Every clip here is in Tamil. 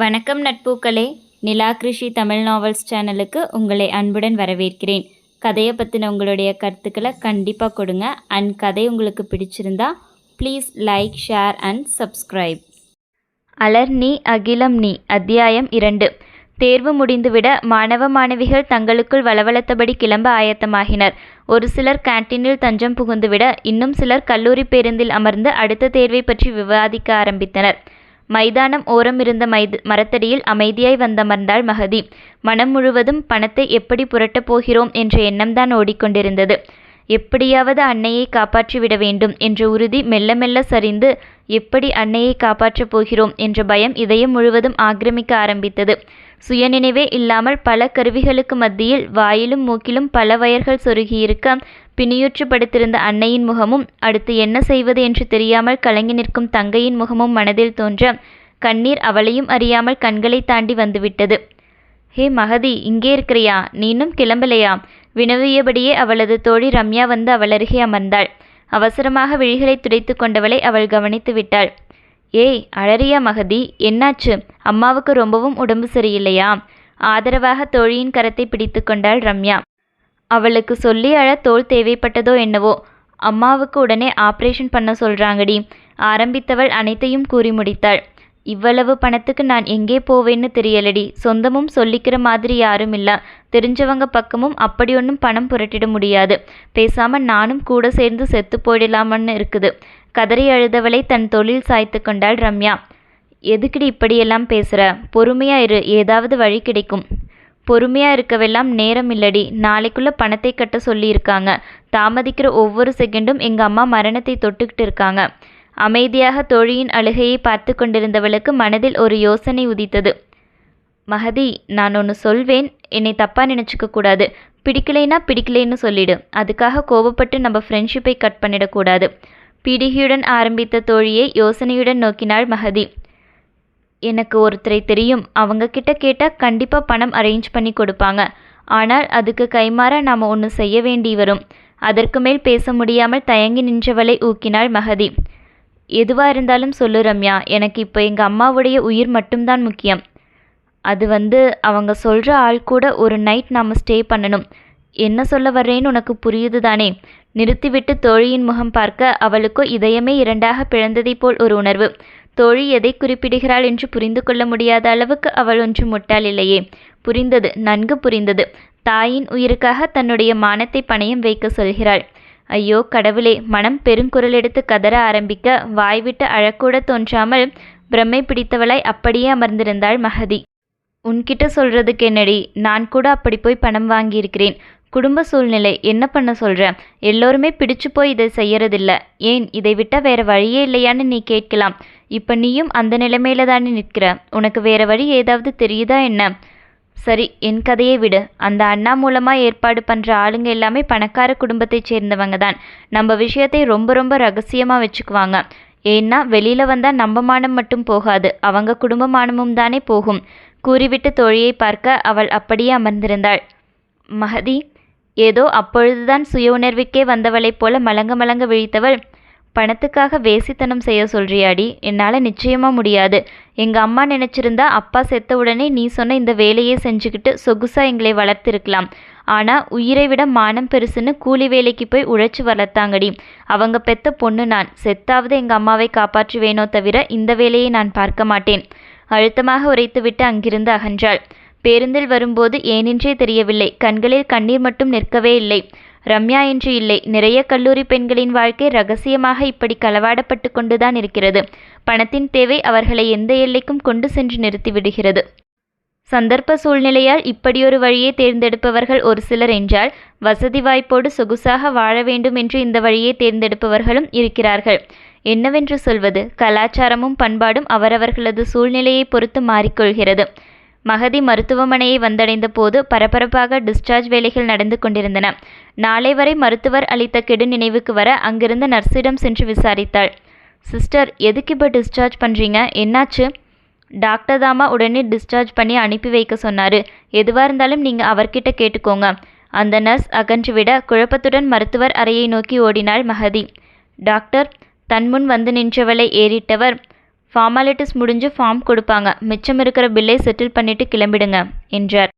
வணக்கம் நட்பூக்களே. நிலா கிருஷி தமிழ் நாவல்ஸ் சேனலுக்கு உங்களை அன்புடன் வரவேற்கிறேன். கதையை பற்றின உங்களுடைய கருத்துக்களை கண்டிப்பாக கொடுங்க. அண்ட் கதை உங்களுக்கு பிடிச்சிருந்தா please like share and subscribe அலர் நீ அகிலம் நீ அத்தியாயம் இரண்டு. தேர்வு முடிந்துவிட மாணவ மாணவிகள் தங்களுக்குள் வளவளத்தபடி கிளம்ப ஆயத்தமாகினர். ஒரு சிலர் கேன்டீனில் தஞ்சம் புகுந்துவிட இன்னும் சிலர் கல்லூரி பேருந்தில் அமர்ந்து அடுத்த தேர்வை பற்றி விவாதிக்க ஆரம்பித்தனர். மைதானம் ஓரம் இருந்த மைத மரத்தடியில் அமைதியாய் வந்தமர்ந்தாள் மகதி. மனம் முழுவதும் பணத்தை எப்படி புரட்டப் போகிறோம் என்ற எண்ணம்தான் ஓடிக்கொண்டிருந்தது. எப்படியாவது அன்னையை காப்பாற்றிவிட வேண்டும் என்ற உறுதி மெல்ல மெல்ல சரிந்து எப்படி அன்னையை காப்பாற்றப் போகிறோம் என்ற பயம் இதயம் முழுவதும் ஆக்கிரமிக்க ஆரம்பித்தது. சுயநினைவே இல்லாமல் பல கருவிகளுக்கு மத்தியில் வாயிலும் மூக்கிலும் பல வயர்கள் சொருகியிருக்க பிணியுற்று படுத்திருந்த அன்னையின் முகமும் அடுத்து என்ன செய்வது என்று தெரியாமல் கலங்கி நிற்கும் தங்கையின் முகமும் மனதில் தோன்ற கண்ணீர் அவளையும் அறியாமல் கண்களை தாண்டி வந்துவிட்டது. ஹே மகதி இங்கே இருக்கிறியா? நீனும் கிளம்பலையா? வினவியபடியே அவளது தோழி ரம்யா வந்து அவளருகே அமர்ந்தாள். அவசரமாக விழிகளை துடைத்து கொண்டவளை அவள் கவனித்து விட்டாள். ஏய் அழறியா மகதி? என்னாச்சு? அம்மாவுக்கு ரொம்பவும் உடம்பு சரியில்லையா? ஆதரவாக தோழியின் கரத்தை பிடித்து கொண்டாள் ரம்யா. அவளுக்கு சொல்லி அழ தோல் தேவைப்பட்டதோ என்னவோ அம்மாவுக்கு உடனே ஆப்ரேஷன் பண்ண சொல்றாங்கடி. ஆரம்பித்தவள் அனைத்தையும் கூறி முடித்தாள். இவ்வளவு பணத்துக்கு நான் எங்கே போவேன்னு தெரியலடி. சொந்தமும் சொல்லிக்கிற மாதிரி யாரும் இல்ல. தெரிஞ்சவங்க பக்கமும் அப்படி ஒன்றும் பணம் புரட்டிட முடியாது. பேசாம நானும் கூட சேர்ந்து செத்து போயிடலாமன்னு இருக்குது. கதறி அழுதவளை தன் தொழில் சாய்த்து கொண்டாள் ரம்யா. எதுக்குடி இப்படியெல்லாம் பேசுற? பொறுமையா இரு. ஏதாவது வழி கிடைக்கும். பொறுமையா இருக்கவெல்லாம் நேரம் இல்லடி. நாளைக்குள்ள பணத்தை கட்ட சொல்லியிருக்காங்க. தாமதிக்கிற ஒவ்வொரு செகண்டும் எங்க அம்மா மரணத்தை தொட்டுக்கிட்டு இருக்காங்க. அமைதியாக தோழியின் அழுகையை பார்த்து கொண்டிருந்தவளுக்கு மனதில் ஒரு யோசனை உதித்தது. மகதி நான் ஒன்று சொல்வேன். என்னை தப்பாக நினச்சிக்க கூடாது. பிடிக்கலைன்னா பிடிக்கலைன்னு சொல்லிடு. அதுக்காக கோபப்பட்டு நம்ம ஃப்ரெண்ட்ஷிப்பை கட் பண்ணிடக்கூடாது பிடிகையுடன் ஆரம்பித்த தோழியை யோசனையுடன் நோக்கினாள் மகதி. எனக்கு ஒருத்தரை தெரியும். அவங்க கிட்ட கேட்டால் கண்டிப்பாக பணம் அரேஞ்ச் பண்ணி கொடுப்பாங்க. ஆனால் அதுக்கு கைமாற நாம் ஒன்று செய்ய வேண்டி வரும். அதற்கு மேல் பேச முடியாமல் தயங்கி நின்றவளை ஊக்கினாள் மகதி. எதுவாக இருந்தாலும் சொல்லு ரம்யா எனக்கு இப்போ எங்கள் அம்மாவுடைய உயிர் மட்டும்தான் முக்கியம். அது வந்து அவங்க சொல்கிற ஆள் கூட ஒரு நைட் நாம் ஸ்டே பண்ணணும். என்ன சொல்ல வர்றேன்னு உனக்கு புரியுது தானே? நிறுத்திவிட்டு தோழியின் முகம் பார்க்க அவளுக்கோ இதயமே இரண்டாக பிளந்ததைப் போல் ஒரு உணர்வு. தோழி எதை குறிப்பிடுகிறாள் என்று புரிந்து கொள்ள முடியாத அளவுக்கு அவள் ஒன்று முட்டாள் இல்லையே. புரிந்தது நன்கு புரிந்தது. தாயின் உயிருக்காக தன்னுடைய மானத்தை பணயம் வைக்க சொல்கிறாள். ஐயோ கடவுளே மனம் பெருங்குரல் எடுத்து கதற ஆரம்பிக்க வாய்விட்டு அழக்கூட தோன்றாமல் பிரமை பிடித்தவளாய் அப்படியே அமர்ந்திருந்தாள் மகதி. உன்கிட்ட சொல்றதுக்கு என்னடி? நான் கூட அப்படி போய் பணம் வாங்கியிருக்கிறேன். குடும்ப சூழ்நிலை என்ன பண்ண சொல்ற? எல்லோருமே பிடிச்சு போய் இதை செய்யறதில்ல. ஏன் இதை விட்டா வேற வழியே இல்லையான்னு நீ கேட்கலாம். இப்போ நீயும் அந்த நிலைமையில தானே நிற்கிற? உனக்கு வேற வழி ஏதாவது தெரியுதா என்ன? சரி என் கதையை விடு. அந்த அண்ணா மூலமாக ஏற்பாடு பண்ணுற ஆளுங்க எல்லாமே பணக்கார குடும்பத்தைச் சேர்ந்தவங்க தான். நம்ம விஷயத்தை ரொம்ப ரொம்ப ரகசியமாக வச்சுக்குவாங்க. ஏன்னா வெளியில் வந்தால் நம்ம மானம் மட்டும் போகாது. அவங்க குடும்ப மானமும் தானே போகும். கூறிவிட்டு தோழியை பார்க்க அவள் அப்படியே அமர்ந்திருந்தாள். மகதி ஏதோ அப்பொழுதுதான் சுய உணர்வுக்கே வந்தவளைப் போல மலங்க மலங்க விழித்தவள் பணத்துக்காக வேசித்தனம் செய்ய சொல்றியாடி? என்னால் நிச்சயமாக முடியாது. எங்கள் அம்மா நினச்சிருந்தா அப்பா செத்த உடனே நீ சொன்ன இந்த வேலையை செஞ்சுக்கிட்டு சொகுசாக எங்களை வளர்த்திருக்கலாம். ஆனால் உயிரை விட மானம் பெருசுன்னு கூலி வேலைக்கு போய் உழைச்சி வளர்த்தாங்கடி. அவங்க பெத்த பொண்ணு நான். செத்தாவது எங்கள் அம்மாவை காப்பாற்றுவேனோ தவிர இந்த வேலையை நான் பார்க்க மாட்டேன். அழுத்தமாக உரைத்துவிட்டு அங்கிருந்து அகன்றாள். பேருந்தில் வரும்போது ஏனென்றே தெரியவில்லை. கண்களில் கண்ணீர் மட்டும் நிற்கவே இல்லை. ரம்யா என்று இல்லை. நிறைய கல்லூரி பெண்களின் வாழ்க்கை ரகசியமாக இப்படி களவாடப்பட்டு கொண்டுதான் இருக்கிறது. பணத்தின் தேவை அவர்களை எந்த எல்லைக்கும் கொண்டு சென்று நிறுத்திவிடுகிறது சந்தர்ப்ப சூழ்நிலையால் இப்படியொரு வழியை தேர்ந்தெடுப்பவர்கள் ஒரு சிலர் என்றால் வசதி வாய்ப்போடு சொகுசாக வாழ வேண்டும் என்று இந்த வழியை தேர்ந்தெடுப்பவர்களும் இருக்கிறார்கள். என்னவென்று சொல்வது? கலாச்சாரமும் பண்பாடும் அவரவர்களது சூழ்நிலையை பொறுத்து மாறிக்கொள்கிறது. மகதி மருத்துவமனையை வந்தடைந்த போது பரபரப்பாக டிஸ்சார்ஜ் வேலைகள் நடந்து கொண்டிருந்தன. நாளை வரை மருத்துவர் அளித்த கெடு நினைவுக்கு வர அங்கிருந்த நர்ஸிடம் சென்று விசாரித்தாள். சிஸ்டர் எதுக்கு இப்போ டிஸ்சார்ஜ் பண்ணுறீங்க என்னாச்சு? டாக்டர் தாமா உடனே டிஸ்சார்ஜ் பண்ணி அனுப்பி வைக்க சொன்னார். எதுவாக இருந்தாலும் நீங்கள் அவர்கிட்ட கேட்டுக்கோங்க. அந்த நர்ஸ் அகன்றுவிட குழப்பத்துடன் மருத்துவர் அறையை நோக்கி ஓடினாள் மகதி. டாக்டர் தன் முன் வந்து நின்றவளை ஏறிட்டவர் ஃபார்மாலிட்டிஸ் முடிஞ்சு ஃபார்ம் கொடுப்பாங்க. மிச்சம் இருக்கிற பில்லை செட்டில் பண்ணிட்டு கிளம்பிடுங்க என்றார்.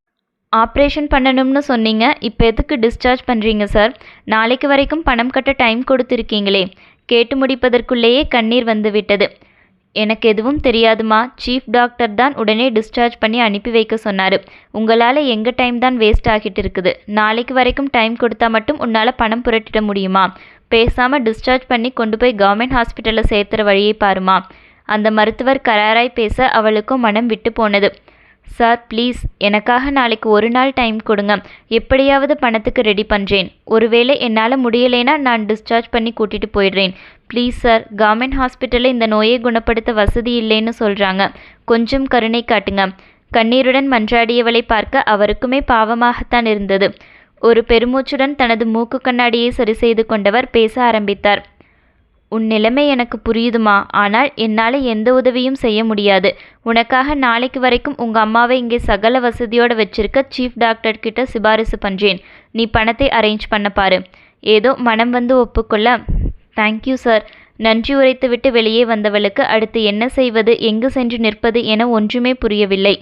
ஆப்ரேஷன் பண்ணணும்னு சொன்னீங்க இப்போ எதுக்கு டிஸ்சார்ஜ் பண்ணுறீங்க சார் நாளைக்கு வரைக்கும் பணம் கட்ட டைம் கொடுத்துருக்கீங்களே. கேட்டு முடிப்பதற்குள்ளேயே கண்ணீர் வந்துவிட்டது எனக்கு எதுவும் தெரியாதுமா? சீஃப் டாக்டர் தான் உடனே டிஸ்சார்ஜ் பண்ணி அனுப்பி வைக்க சொன்னார். உங்களால் எங்கள் டைம் தான் வேஸ்ட் ஆகிட்டு இருக்குது? நாளைக்கு வரைக்கும் டைம் கொடுத்தா மட்டும் உன்னால் பணம் புரட்டிட முடியுமா? பேசாமல் டிஸ்சார்ஜ் பண்ணி கொண்டு போய் கவர்மெண்ட் ஹாஸ்பிட்டலில் சேர்த்துற வழியை பாருமா? அந்த மருத்துவர் கராராய் பேச அவளுக்கும் மனம் விட்டு போனது. சார் ப்ளீஸ் எனக்காக நாளைக்கு ஒரு நாள் டைம் கொடுங்க. எப்படியாவது பணத்துக்கு ரெடி பண்ணுறேன் ஒருவேளை என்னால் முடியலைன்னா நான் டிஸ்சார்ஜ் பண்ணி கூட்டிகிட்டு போயிடுறேன். ப்ளீஸ் சார் கவர்மெண்ட் ஹாஸ்பிட்டலில் இந்த நோயை குணப்படுத்த வசதி இல்லைன்னு சொல்கிறாங்க கொஞ்சம் கருணை காட்டுங்க கண்ணீருடன் மன்றாடியவளை பார்க்க அவருக்குமே பாவமாகத்தான் இருந்தது. ஒரு பெருமூச்சுடன் தனது மூக்கு கண்ணாடியை சரி செய்து கொண்டவர் பேச ஆரம்பித்தார். உன் நிலைமை எனக்கு புரியுதுமா? ஆனால் என்னால் எந்த உதவியும் செய்ய முடியாது. உனக்காக நாளைக்கு வரைக்கும் உங்கள் அம்மாவை இங்கே சகல வசதியோடு வச்சிருக்க சீஃப் டாக்டர் கிட்ட சிபாரிசு பண்ணுறேன் நீ பணத்தை அரேஞ்ச் பண்ண பாரு. ஏதோ மனம் வந்து ஒப்புக்கொள்ள. தேங்க்யூ சார் நன்றி உரைத்துவிட்டு வெளியே வந்தவளுக்கு அடுத்து என்ன செய்வது எங்கு சென்று நிற்பது என ஒன்றுமே புரியவில்லை.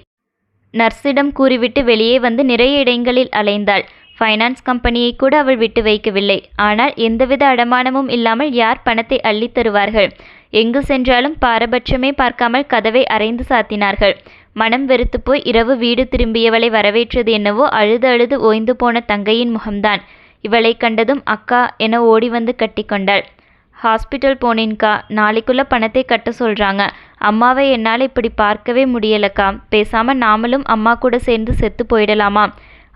நர்ஸிடம் கூறிவிட்டு வெளியே வந்து நிறைய இடங்களில் அலைந்தாள். ஃபைனான்ஸ் கம்பெனியை கூட அவள் விட்டு வைக்கவில்லை. ஆனால் எந்தவித அடமானமும் இல்லாமல் யார் பணத்தை அள்ளி தருவார்கள்? எங்கு சென்றாலும் பாரபட்சமே பார்க்காமல் கதவை அரைந்து சாத்தினார்கள். மனம் வெறுத்து போய் இரவு வீடு திரும்பியவளை வரவேற்றது என்னவோ அழுது அழுது ஓய்ந்து போன தங்கையின் முகம்தான். இவளை கண்டதும் அக்கா என ஓடி வந்து கட்டிக்கொண்டாள் ஹாஸ்பிட்டல் போனேன்க்கா. நாளைக்குள்ள பணத்தை கட்ட சொல்கிறாங்க அம்மாவை என்னால் இப்படி பார்க்கவே முடியலக்கா. பேசாமல் நாமளும் அம்மா கூட சேர்ந்து செத்து போயிடலாமா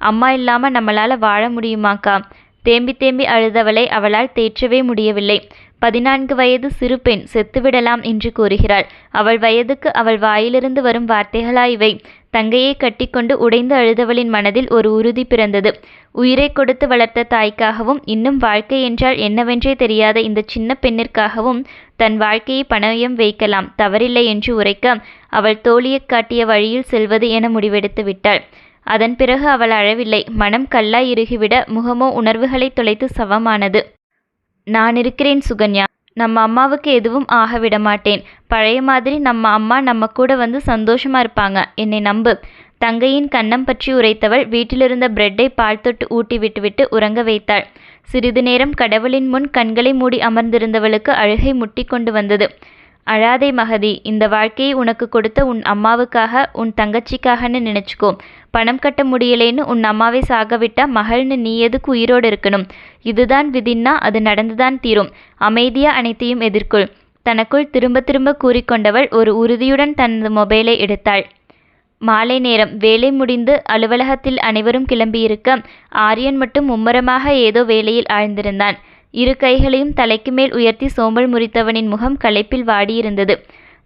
அம்மா இல்லாமல் நம்மளால் வாழ முடியுமாக்கா? தேம்பி தேம்பி அழுதவளை அவளால் தேற்றவே முடியவில்லை. பதினான்கு வயது சிறு பெண் செத்துவிடலாம் என்று கூறுகிறாள். அவள் வயதுக்கு அவள் வாயிலிருந்து வரும் வார்த்தைகளா இவை. தங்கையை கட்டிக்கொண்டு உடைந்து அழுதவளின் மனதில் ஒரு உறுதி பிறந்தது. உயிரை கொடுத்து வளர்த்த தாய்க்காகவும் இன்னும் வாழ்க்கை என்றால் என்னவென்றே தெரியாத இந்த சின்ன பெண்ணிற்காகவும் தன் வாழ்க்கையை பணயம் வைக்கலாம். தவறில்லை என்று உரைக்க அவள் தோழியைக் காட்டிய வழியில் செல்வது என முடிவெடுத்து விட்டாள். அதன் பிறகு அவள் அழவில்லை. மனம் கல்லாய் இறுகிவிட முகமோ உணர்வுகளை தொலைத்து சவமானது. நான் இருக்கிறேன் சுகன்யா. நம்ம அம்மாவுக்கு எதுவும் ஆக விட மாட்டேன். பழைய மாதிரி நம்ம அம்மா நம்ம கூட வந்து சந்தோஷமா இருப்பாங்க. என்னை நம்பு தங்கையின் கன்னம் பற்றி உரைத்தவள் வீட்டிலிருந்த பிரெட்டை பால் தொட்டு ஊட்டி விட்டுவிட்டு உறங்க வைத்தாள். சிறிது நேரம் கடவுளின் முன் கண்களை மூடி அமர்ந்திருந்தவளுக்கு அழுகை முட்டி கொண்டு வந்தது. அழாதே மகதி இந்த வாழ்க்கையை உனக்கு கொடுத்த உன் அம்மாவுக்காக உன் தங்கச்சிக்காகன்னு நினச்சிக்கோ. பணம் கட்ட முடியலேன்னு உன் அம்மாவை சாகவிட்டா மகள்னு நீ எதுக்கு உயிரோடு இருக்கணும்? இதுதான் விதின்னா அது நடந்துதான் தீரும். அமைதியா அனைத்தையும் எதிர்கொள். தனக்குள் திரும்ப திரும்ப கூறிக்கொண்டவள் ஒரு உறுதியுடன் தனது மொபைலை எடுத்தாள். மாலை நேரம். வேலை முடிந்து அலுவலகத்தில் அனைவரும் கிளம்பியிருக்க ஆரியன் மட்டும் மும்மரமாக ஏதோ வேலையில் ஆழ்ந்திருந்தான். இரு கைகளையும் தலைக்கு மேல் உயர்த்தி சோம்பல் முறித்தவனின் முகம் களைப்பில் வாடியிருந்தது.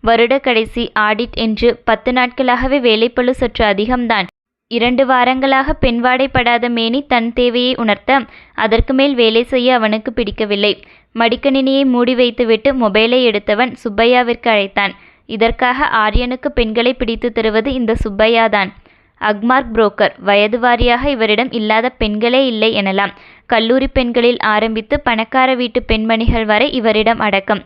வருட கடைசி ஆடிட் என்று பத்து நாட்களாகவே வேலைப்பழு சற்று அதிகம்தான். இரண்டு வாரங்களாக பெண்வாடைப்படாத மேனி தன் தேவையை உணர்த்த அதற்கு மேல் வேலை செய்ய அவனுக்கு பிடிக்கவில்லை. மடிக்கணினியை மூடி வைத்துவிட்டு மொபைலை எடுத்தவன் சுப்பையாவிற்கு அழைத்தான். இதற்காக ஆரியனுக்கு பெண்களை பிடித்து தருவது இந்த சுப்பையாதான். அக்மார்க் புரோக்கர் வயது வாரியாக இவரிடம் இல்லாத பெண்களே இல்லை எனலாம். கல்லூரி பெண்களில் ஆரம்பித்து பணக்கார வீட்டு பெண்மணிகள் வரை இவரிடம் அடக்கம்.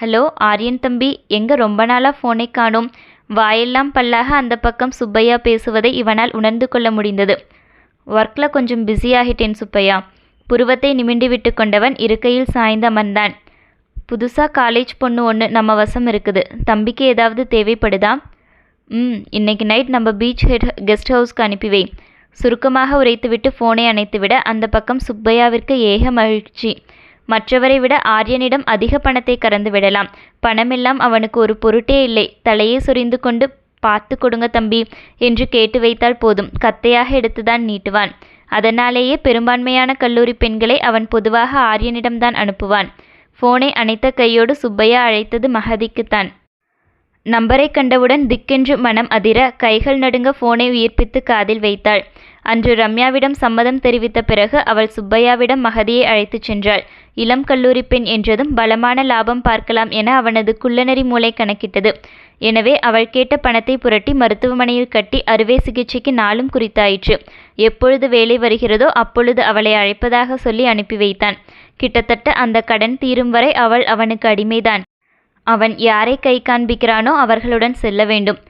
ஹலோ ஆரியன் தம்பி எங்க ரொம்ப நாளாக ஃபோனை காணோம். வாயெல்லாம் பல்லாக அந்த பக்கம் சுப்பையா பேசுவதை இவனால் உணர்ந்து கொள்ள முடிந்தது. ஒர்க்கில் கொஞ்சம் பிஸியாகிட்டேன் சுப்பையா. புருவத்தை நிமிண்டி விட்டு கொண்டவன் இருக்கையில் சாய்ந்து அமர்ந்தான். புதுசாக காலேஜ் பொண்ணு ஒன்று நம்ம வசம் இருக்குது. தம்பிக்கு ஏதாவது தேவைப்படுதா? ம் இன்னைக்கு நைட் நம்ம பீச் ஹெட் கெஸ்ட் ஹவுஸ்க்கு அனுப்பிவை சுருக்கமாக உரைத்துவிட்டு ஃபோனை அணைத்துவிட அந்த பக்கம் சுப்பையாவிற்கு ஏக மகிழ்ச்சி. மற்றவரை விட ஆரியனிடம் அதிக பணத்தை கறந்து விடலாம். பணமெல்லாம் அவனுக்கு ஒரு பொருட்டே இல்லை. தலையை சொரிந்து கொண்டு பார்த்து கொடுங்க தம்பி என்று கேட்டு வைத்தால் போதும். கத்தையாக எடுத்துதான் நீட்டுவான். அதனாலேயே பெரும்பான்மையான கல்லூரி பெண்களை அவன் பொதுவாக ஆரியனிடம்தான் அனுப்புவான். ஃபோனை அணைத்த கையோடு சுப்பையா அழைத்தது மகதிக்குத்தான். நம்பரை கண்டவுடன் திக்கென்று மனம் அதிர கைகள் நடுங்க ஃபோனை உயிர்ப்பித்து காதில் வைத்தாள். அன்று ரம்யாவிடம் சம்மதம் தெரிவித்த பிறகு அவள் சுப்பையாவிடம் மகதியை அழைத்துச் சென்றாள். இளம் கல்லூரி பெண் என்றதும் பலமான லாபம் பார்க்கலாம் என அவனது குள்ளநெறி மூளை கணக்கிட்டது. எனவே அவள் கேட்ட பணத்தை புரட்டி மருத்துவமனையில் கட்டி அறுவை சிகிச்சைக்கு நாளும் குறித்தாயிற்று. எப்பொழுது வேலை வருகிறதோ அப்பொழுது அவளை அழைப்பதாக சொல்லி அனுப்பி வைத்தான். கிட்டத்தட்ட அந்த கடன் தீரும் வரை அவள் அவனுக்கு அடிமைதான். அவன் யாரை கை காண்பிக்கிறானோ அவர்களுடன் செல்ல வேண்டும்.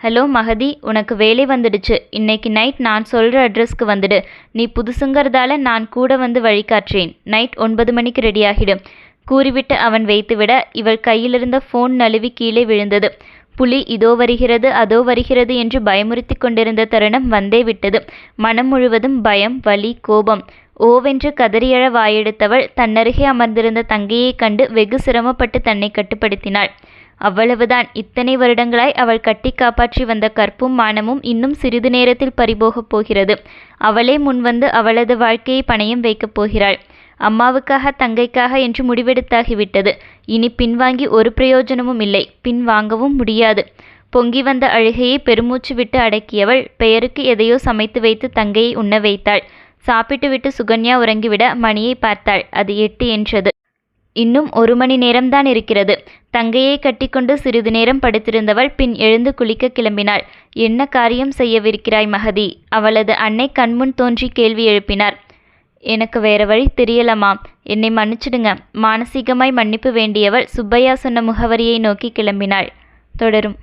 ஹலோ மகதி உனக்கு வேலை வந்துடுச்சு. இன்னைக்கு நைட் நான் சொல்கிற அட்ரஸ்க்கு வந்துடு. நீ புதுசுங்கிறதால நான் கூட வந்து வழிகாற்றேன் நைட் ஒன்பது மணிக்கு ரெடியாகிடும் கூறிவிட்டு அவன் வைத்துவிட இவள் கையிலிருந்த ஃபோன் நழுவி கீழே விழுந்தது. புலி இதோ வருகிறது அதோ வருகிறது என்று பயமுறுத்தி கொண்டிருந்த தருணம் வந்தே விட்டது. மனம் முழுவதும் பயம் வலி கோபம். ஓவென்று கதறியழ வாயெடுத்தவள் தன்னருகே அமர்ந்திருந்த தங்கையைக் கண்டு வெகு சிரமப்பட்டு தன்னை கட்டுப்படுத்தினாள். அவ்வளவுதான். இத்தனை வருடங்களாய் அவள் கட்டி காப்பாற்றி வந்த கற்பும் மானமும் இன்னும் சிறிது நேரத்தில் பறிபோகப் போகிறது. அவளே முன்வந்து அவளது வாழ்க்கையை பணையும் வைக்கப் போகிறாள். அம்மாவுக்காக தங்கைக்காக என்று முடிவெடுத்தாகிவிட்டது. இனி பின்வாங்கி ஒரு பிரயோஜனமும் இல்லை. பின்வாங்கவும் முடியாது. பொங்கி வந்த அழுகையை பெருமூச்சு விட்டு அடக்கியவள் பெயருக்கு எதையோ சமைத்து வைத்து தங்கையை உண்ண வைத்தாள். சாப்பிட்டுவிட்டு சுகன்யா உறங்கிவிட மணியை பார்த்தாள். அது எட்டு என்றது. இன்னும் ஒரு மணி நேரம்தான் இருக்கிறது. தங்கையை கட்டிக்கொண்டு சிறிது நேரம் படுத்திருந்தவள் பின் எழுந்து குளிக்க கிளம்பினாள். என்ன காரியம் செய்யவிருக்கிறாய் மகதி? அவளது அன்னை கண்முன் தோன்றி கேள்வி எழுப்பினார். எனக்கு வேற வழி தெரியலமா என்னை மன்னிச்சிடுங்க. மானசீகமாய் மன்னிப்பு வேண்டியவள் சுப்பையா சொன்ன முகவரியை நோக்கி கிளம்பினாள். தொடரும்.